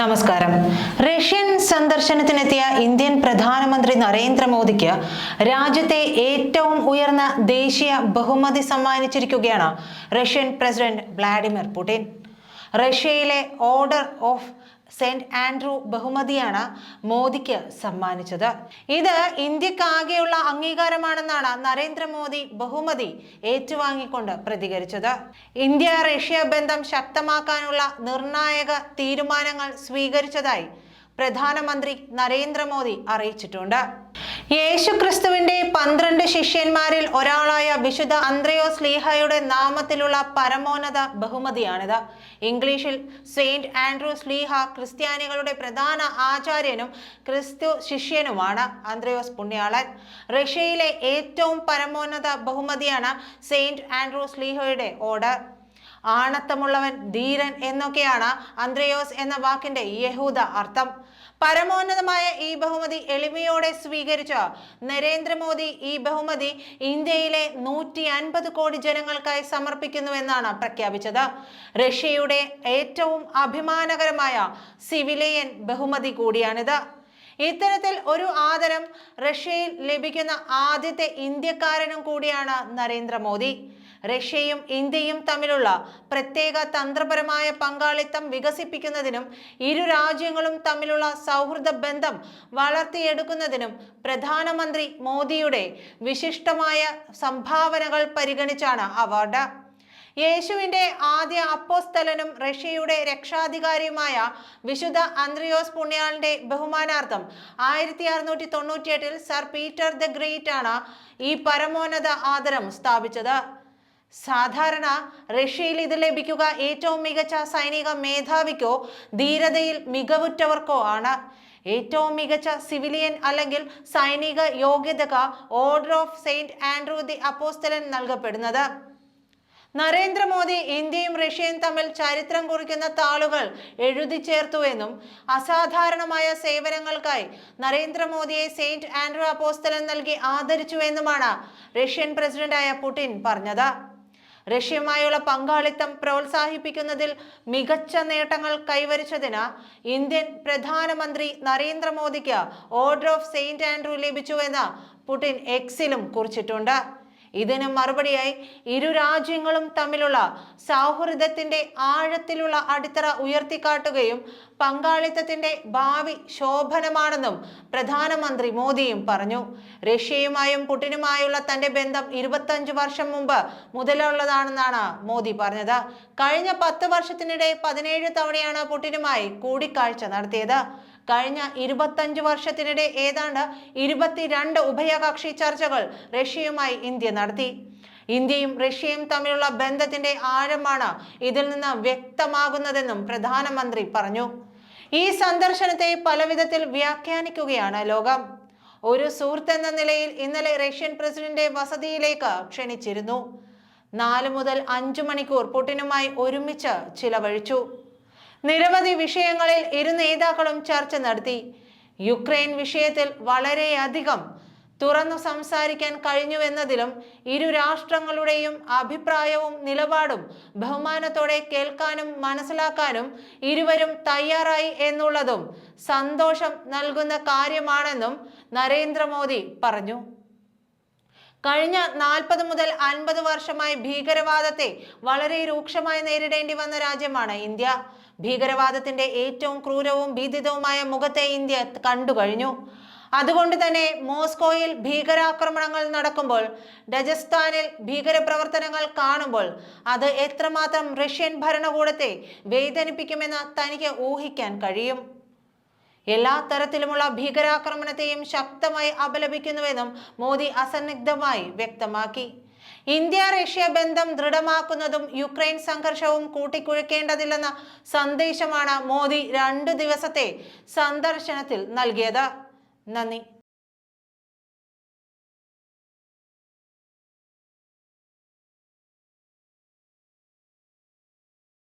നമസ്കാരം. Russian സന്ദർശനത്തിനെത്തിയ Indian പ്രധാനമന്ത്രി നരേന്ദ്രമോദിക്ക് രാജ്യത്തെ ഏറ്റവും ഉയർന്ന ദേശീയ ബഹുമതി സമ്മാനിച്ചിരിക്കുകയാണ് റഷ്യൻ പ്രസിഡന്റ് വ്ളാഡിമിർ പുടിൻ. റഷ്യയിലെ ഓർഡർ ഓഫ് സെന്റ് ആൻഡ്രൂ ബഹുമതിയാണ് മോദിക്ക് സമ്മാനിച്ചത്. ഇത് ഇന്ത്യക്കാകെയുള്ള അംഗീകാരമാണെന്നാണ് നരേന്ദ്രമോദി ബഹുമതി ഏറ്റുവാങ്ങിക്കൊണ്ട് പ്രതികരിച്ചത്. ഇന്ത്യ റഷ്യ ബന്ധം ശക്തമാക്കാനുള്ള നിർണായക തീരുമാനങ്ങൾ സ്വീകരിച്ചതായി പ്രധാനമന്ത്രി നരേന്ദ്രമോദി അറിയിച്ചിട്ടുണ്ട്. യേശു ക്രിസ്തുവിന്റെ പന്ത്രണ്ട് ശിഷ്യന്മാരിൽ ഒരാളായ വിശുദ്ധ അന്ത്രയോ സ്ലീഹയുടെ നാമത്തിലുള്ള പരമോന്നത ബഹുമതിയാണിത്. ഇംഗ്ലീഷിൽ സെയിന്റ് ആൻഡ്രൂ സ്ലീഹ ക്രിസ്ത്യാനികളുടെ പ്രധാന ആചാര്യനും ക്രിസ്തു ശിഷ്യനുമാണ് അന്ത്രയോസ് പുണ്യാളൻ. റഷ്യയിലെ ഏറ്റവും പരമോന്നത ബഹുമതിയാണ് സെയിന്റ് ആൻഡ്രൂ സ്ലീഹയുടെ ഓർഡർ. ആണത്തമുള്ളവൻ ധീരൻ എന്നൊക്കെയാണ് അന്ത്രയോസ് എന്ന വാക്കിന്റെ യഹൂദ അർത്ഥം. പരമോന്നതമായ ഈ ബഹുമതി എളിമയോടെ സ്വീകരിച്ച നരേന്ദ്രമോദി ഈ ബഹുമതി ഇന്ത്യയിലെ നൂറ്റി അൻപത് കോടി ജനങ്ങൾക്കായി സമർപ്പിക്കുന്നുവെന്നാണ് പ്രഖ്യാപിച്ചത്. റഷ്യയുടെ ഏറ്റവും അഭിമാനകരമായ സിവിലിയൻ ബഹുമതി കൂടിയാണിത്. ഇത്തരത്തിൽ ഒരു ആദരം റഷ്യയിൽ ലഭിക്കുന്ന ആദ്യത്തെ ഇന്ത്യക്കാരനും കൂടിയാണ് നരേന്ദ്രമോദി. റഷ്യയും ഇന്ത്യയും തമ്മിലുള്ള പ്രത്യേക തന്ത്രപരമായ പങ്കാളിത്തം വികസിപ്പിക്കുന്നതിനും ഇരു രാജ്യങ്ങളും തമ്മിലുള്ള സൗഹൃദ ബന്ധം വളർത്തിയെടുക്കുന്നതിനും പ്രധാനമന്ത്രി മോദിയുടെ വിശിഷ്ടമായ സംഭാവനകൾ പരിഗണിച്ചാണ് അവാർഡ്. യേശുവിന്റെ ആദ്യ അപ്പോസ്തലനും റഷ്യയുടെ രക്ഷാധികാരിയുമായ വിശുദ്ധ അന്ത്രിയോസ് പുണ്യാളിന്റെ ബഹുമാനാർത്ഥം ആയിരത്തി അറുന്നൂറ്റി തൊണ്ണൂറ്റിയെട്ടിൽ സർ പീറ്റർ ദ ഗ്രേറ്റ് ആണ് ഈ പരമോന്നത ആദരം സ്ഥാപിച്ചത്. സാധാരണ റഷ്യയിൽ ഇത് ലഭിക്കുക ഏറ്റവും മികച്ച സൈനിക മേധാവിക്കോ ധീരതയിൽ മികവുറ്റവർക്കോ ആണ്. ഏറ്റവും മികച്ച സിവിലിയൻ അല്ലെങ്കിൽ സൈനിക യോഗ്യതക order of Saint Andrew the അപ്പോസ്തലൻ നൽകപ്പെടുന്നത്. നരേന്ദ്രമോദി ഇന്ത്യയും റഷ്യയും തമ്മിൽ ചരിത്രം കുറിക്കുന്ന താളുകൾ എഴുതി ചേർത്തു എന്നും അസാധാരണമായ സേവനങ്ങൾക്കായി നരേന്ദ്രമോദിയെ സെയിന്റ് ആൻഡ്രൂ അപ്പോസ്തലൻ നൽകി ആദരിച്ചു എന്നുമാണ് റഷ്യൻ പ്രസിഡന്റായ പുടിൻ പറഞ്ഞത്. റഷ്യയുമായുള്ള പങ്കാളിത്തം പ്രോത്സാഹിപ്പിക്കുന്നതിൽ മികച്ച നേട്ടങ്ങൾ കൈവരിച്ചതിന് ഇന്ത്യൻ പ്രധാനമന്ത്രി നരേന്ദ്രമോദിക്ക് ഓർഡർ ഓഫ് സെയിന്റ് ആൻഡ്രൂ ലഭിച്ചുവെന്ന് പുടിൻ എക്സിലും കുറിച്ചിട്ടുണ്ട്. ഇതിന് മറുപടിയായി ഇരു രാജ്യങ്ങളും തമ്മിലുള്ള സൗഹൃദത്തിന്റെ ആഴത്തിലുള്ള അടിത്തറ ഉയർത്തിക്കാട്ടുകയും പങ്കാളിത്തത്തിന്റെ ഭാവി ശോഭനമാണെന്നും പ്രധാനമന്ത്രി മോദിയും പറഞ്ഞു. റഷ്യയുമായും പുടിനുമായുള്ള തന്റെ ബന്ധം ഇരുപത്തഞ്ച് വർഷം മുമ്പ് മുതലുള്ളതാണെന്നാണ് മോദി പറഞ്ഞത്. കഴിഞ്ഞ പത്ത് വർഷത്തിനിടെ പതിനേഴ് തവണയാണ് പുടിനുമായി കൂടിക്കാഴ്ച നടത്തിയത്. കഴിഞ്ഞ ഇരുപത്തഞ്ച് വർഷത്തിനിടെ ഏതാണ്ട് ഇരുപത്തിരണ്ട് ഉഭയകക്ഷി ചർച്ചകൾ റഷ്യയുമായി ഇന്ത്യ നടത്തി. ഇന്ത്യയും റഷ്യയും തമ്മിലുള്ള ബന്ധത്തിന്റെ ആഴമാണ് ഇതിൽ നിന്ന് വ്യക്തമാകുന്നതെന്നും പ്രധാനമന്ത്രി പറഞ്ഞു. ഈ സന്ദർശനത്തെ പലവിധത്തിൽ വ്യാഖ്യാനിക്കുകയാണ് ലോകം. ഒരു സുഹൃത്ത് എന്ന നിലയിൽ ഇന്നലെ റഷ്യൻ പ്രസിഡന്റ് വസതിയിലേക്ക് ക്ഷണിച്ചിരുന്നു. നാല് മുതൽ അഞ്ചു മണിക്കൂർ പുടിനുമായി ഒരുമിച്ച് ചിലവഴിച്ചു. നിരവധി വിഷയങ്ങളിൽ ഇരു നേതാക്കളും ചർച്ച നടത്തി. യുക്രൈൻ വിഷയത്തിൽ വളരെയധികം തുറന്നു സംസാരിക്കാൻ കഴിഞ്ഞുവെന്നതിലും ഇരു രാഷ്ട്രങ്ങളുടെയും അഭിപ്രായവും നിലപാടും ബഹുമാനത്തോടെ കേൾക്കാനും മനസ്സിലാക്കാനും ഇരുവരും തയ്യാറായി എന്നുള്ളതും സന്തോഷം നൽകുന്ന കാര്യമാണെന്നും നരേന്ദ്രമോദി പറഞ്ഞു. കഴിഞ്ഞ നാൽപ്പത് മുതൽ അൻപത് വർഷമായി ഭീകരവാദത്തെ വളരെ രൂക്ഷമായി നേരിടേണ്ടി വന്ന രാജ്യമാണ് ഇന്ത്യ. ഭീകരവാദത്തിന്റെ ഏറ്റവും ക്രൂരവും ഭീതിതവുമായ മുഖത്തെ ഇന്ത്യ കണ്ടു കഴിഞ്ഞു. അതുകൊണ്ട് തന്നെ മോസ്കോയിൽ ഭീകരാക്രമണങ്ങൾ നടക്കുമ്പോൾ രജസ്ഥാനിൽ ഭീകരപ്രവർത്തനങ്ങൾ കാണുമ്പോൾ അത് എത്രമാത്രം റഷ്യൻ ഭരണകൂടത്തെ വേദനിപ്പിക്കുമെന്ന് തനിക്ക് ഊഹിക്കാൻ കഴിയും. എല്ലാ തരത്തിലുമുള്ള ഭീകരാക്രമണത്തെയും ശക്തമായി അപലപിക്കുന്നുവെന്നും മോദി അസന്നിഗ്ധമായി വ്യക്തമാക്കി. ഇന്ത്യ റഷ്യ ബന്ധം ദൃഢമാക്കുന്നതും യുക്രൈൻ സംഘർഷവും കൂട്ടിക്കുഴക്കേണ്ടതില്ലെന്ന സന്ദേശമാണ് മോദി രണ്ടു ദിവസത്തെ സന്ദർശനത്തിൽ നൽകിയത്. നന്ദി.